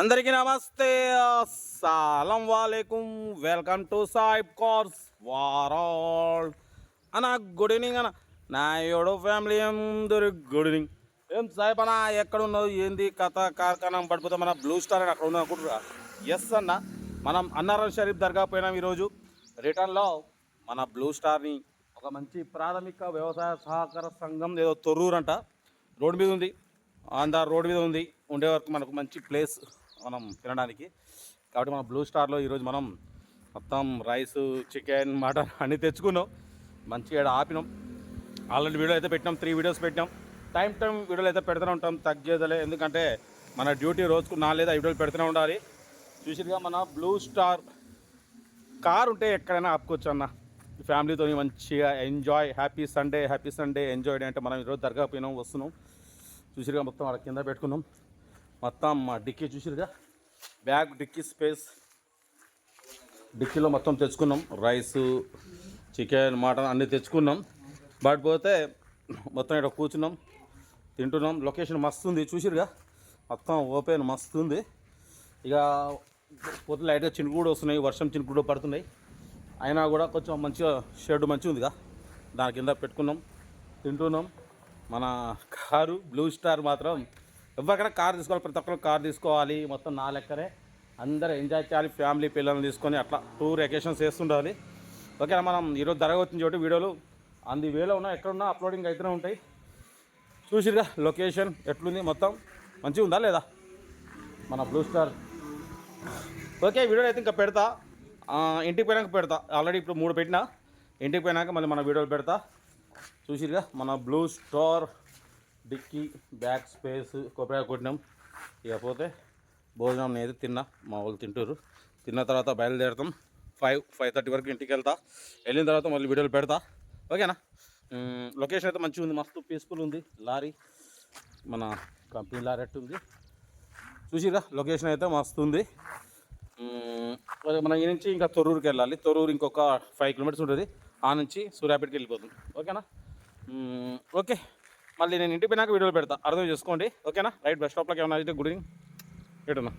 అందరికీ నమస్తే. అస్సలం వాలేకుం. వెల్కమ్ టు సాయిబ్ కోర్స్ వారాల్. అన్న గుడ్ ఈవినింగ్ అన్న. నా ఏడో ఫ్యామిలీ అందరు గుడ్ ఈవినింగ్. ఏం సాయిబ్ అన్న ఎక్కడ ఉన్నావు ఏంది? కథ కార్ఖానం పడిపోతే మన బ్లూ స్టార్ అని అక్కడ ఉన్నావు అనుకుంటురా ఎస్ అన్న. మనం అన్నారం షరీఫ్ దర్గా పోయినాం ఈరోజు. రిటర్న్లో మన బ్లూ స్టార్ని ఒక మంచి ప్రాథమిక వ్యవసాయ సహకార సంఘం ఏదో తొర్రూరు అంట రోడ్డు మీద ఉంది. ఆంధ్ర రోడ్డు మీద ఉంది. ఉండే వరకు మనకు మంచి ప్లేస్ మనం తినడానికి. కాబట్టి మన బ్లూ స్టార్లో ఈరోజు మనం మొత్తం రైస్ చికెన్ మటన్ అన్నీ తెచ్చుకున్నాం. మంచిగా ఈడ ఆపినాం. ఆల్రెడీ వీడియో అయితే పెట్టినాం త్రీ వీడియోస్ పెట్టినాం. టైం టైం వీడియోలు అయితే పెడుతూనే ఉంటాం తగ్గేదలే. ఎందుకంటే మన డ్యూటీ రోజుకు నాలుగైదు ఐదు వీడియోలు పెడుతూనే ఉండాలి. చూసిగా మన బ్లూ స్టార్ కార్ ఉంటే ఎక్కడైనా ఆపుకోవచ్చు అన్న. ఫ్యామిలీతో మంచిగా enjoy happy Sunday happy Sunday enjoy అంటే మనం ఈరోజు దర్గా పోయినాం వస్తున్నాం. చూసిగా మొత్తం అక్కడ కింద పెట్టుకున్నాం. మొత్తం మా డిక్కీ చూసిరుగా బ్యాగ్ డిక్కీ స్పేస్. డిక్కీలో మొత్తం తెచ్చుకున్నాం. రైస్ చికెన్ మటన్ అన్నీ తెచ్చుకున్నాం. బట్ పోతే మొత్తం ఇక్కడ కూర్చున్నాం. తింటున్నాం. లొకేషన్ మస్తు ఉంది. చూసిరుగా మొత్తం ఓపెన్ మస్తు ఉంది. ఇక పోతే లైట్గా చినుకుడు వస్తున్నాయి. వర్షం చినుకుడు పడుతున్నాయి. అయినా కూడా కొంచెం మంచిగా షెడ్ మంచిగా ఉందిగా దాని కింద పెట్టుకున్నాం. తింటున్నాం. మన కారు బ్లూ స్టార్ మాత్రం ఎవరికైనా కార్ తీసుకోవాలి ప్రతి ఒక్కరు కార్ తీసుకోవాలి. మొత్తం నా లెక్కరే అందరూ ఎంజాయ్ చేయాలి ఫ్యామిలీ పిల్లల్ని తీసుకొని అట్లా టూర్ వెకేషన్స్ చేస్తుండాలి. ఓకేనా మనం ఈరోజు జరగవచ్చిన చోటు వీడియోలు. అంది వేలో ఉన్నా ఎక్కడున్నా అప్లోడింగ్ అయితేనే ఉంటాయి. చూసిరుగా లొకేషన్ ఎట్లుంది మొత్తం. మంచిగా ఉందా లేదా? మన బ్లూ స్టార్ ఓకే వీడియోలు అయితే ఇంకా పెడతా. ఇంటికి పోయినాక పెడతా. ఆల్రెడీ ఇప్పుడు మూడు పెట్టినా. ఇంటికి పోయినాక మళ్ళీ మన వీడియోలు పెడతా. చూసిరుగా మన Blue Star dicky back space కొబ్బరి కొట్టినాం. ఇకపోతే భోజనం నేను తిన్నా మా వాళ్ళు తింటారు తిన్న తర్వాత బయలుదేరుతాం. ఫైవ్ ఫైవ్ థర్టీ వరకు ఇంటికి వెళ్తా. వెళ్ళిన తర్వాత మళ్ళీ వీడియోలు పెడతా. ఓకేనా? లొకేషన్ అయితే మంచిగా ఉంది మస్తు పీస్ఫుల్ ఉంది. లారీ మన కంపెనీ లారీ అట్టు ఉంది. చూసిరా లొకేషన్ అయితే మస్తు ఉంది. మన మనం ఈ నుంచి ఇంకా తొర్రూరుకి వెళ్ళాలి. తొర్రూరు ఇంకొక ఫైవ్ కిలోమీటర్స్ ఉంటుంది. ఆ నుంచి సూర్యాపేటకి వెళ్ళిపోతుంది ఓకేనా? ఓకే. మళ్ళీ నేను ఇంటికి పోయినాక వీడియోలు పెడతా. అర్థం చేసుకోండి. ఓకేనా? రైట్ బస్ స్టాప్లోకి ఏమైనా అయితే గుడి ఎటున్నా